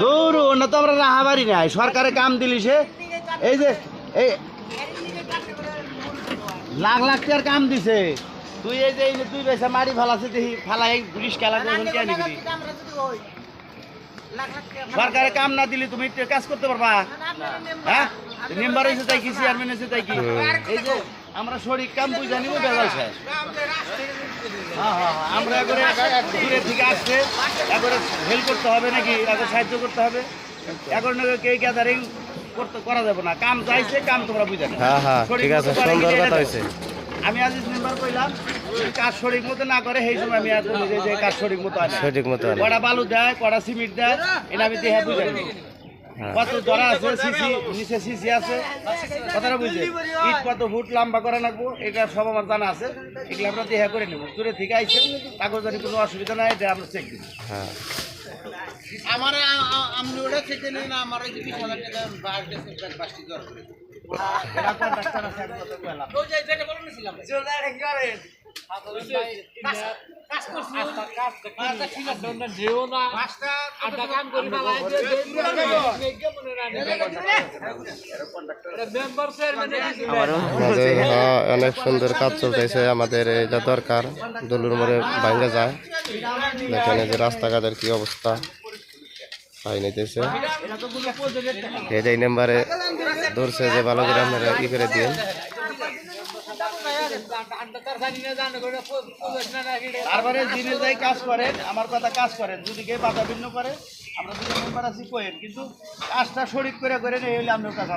দূর না তো আমরা নাই। সরকারে কাম দিলি সে। এই যে এই লাখ লাখ টাকার কাম দিছে। তুই এই যে এই যে তুই পয়সা মারি ফালাছে দেখি ফালাই পুলিশ খেলা করবেন কে নিবি সরকারে কাম না দিলে তুমি কাজ করতে পারবা? হ্যাঁ? মেম্বার হয়েছে তাই কি চেয়ারম্যান হয়েছে তাই কি? এই যে আমরা শরীর কাম বুঝে নিব শেষ হ্যাঁ হ্যাঁ হ্যাঁ, আমরা একবারে দূরের থেকে আসছে। একবারে হেল্প করতে হবে নাকি? একবার সাহায্য করতে হবে? এখন কে গ্যাদারিং করতে করা যাবে না। কাম চাইছে কাম তোমরা বুঝে নাও। হ্যাঁ হ্যাঁ ঠিক আছে সুন্দর কথা হয়েছে আমি আজ মেম্বার কইলাম কাজ শরীর মতো না করে সেই সময় আমি নিজে যে কাজ শরীর মতো সঠিক মতো। কড়া বালু দেয় কড়া সিমেন্ট দেয় এটা আমি দেখে বুঝে। হ্যাঁ কত ধরা আছে সিসি নিচে সিসি আছে। কথাটা বুঝে ইট কত ফুট লম্বা করে রাখব এটা সব আমার জানা আছে। এগুলো আমরা দেহা করে নেব। দূরে থেকে আইছে কাগজের কোনো অসুবিধা নাই এটা আমরা চেক দিই হ্যাঁ। আমার আমি ওটা থেকে নিই না আমার ওই বিশ হাজার টাকা বার গেছে পাঁচটি দর করে আছে আমাদের হ্যাঁ, অনেক সুন্দর কাজ চলতেছে আমাদের এটা দরকার দলুর মোড়ে বাইরে যায়। দেখেন যে রাস্তাঘাটের কি অবস্থা পাই নিতেছে। এই যে এই নাম্বারে ধরছে যে ভালো করে আপনারা ই করে দিন তারপরে দিনে যাই কাজ করেন, আমার কথা কাজ করেন, যদি কেউ বাধা ভিন্ন করে, আমরা দুজন মেম্বার আছি কোয়েন কিন্তু কাজটা শরিক করে করেন এই হলে আমরা কাজ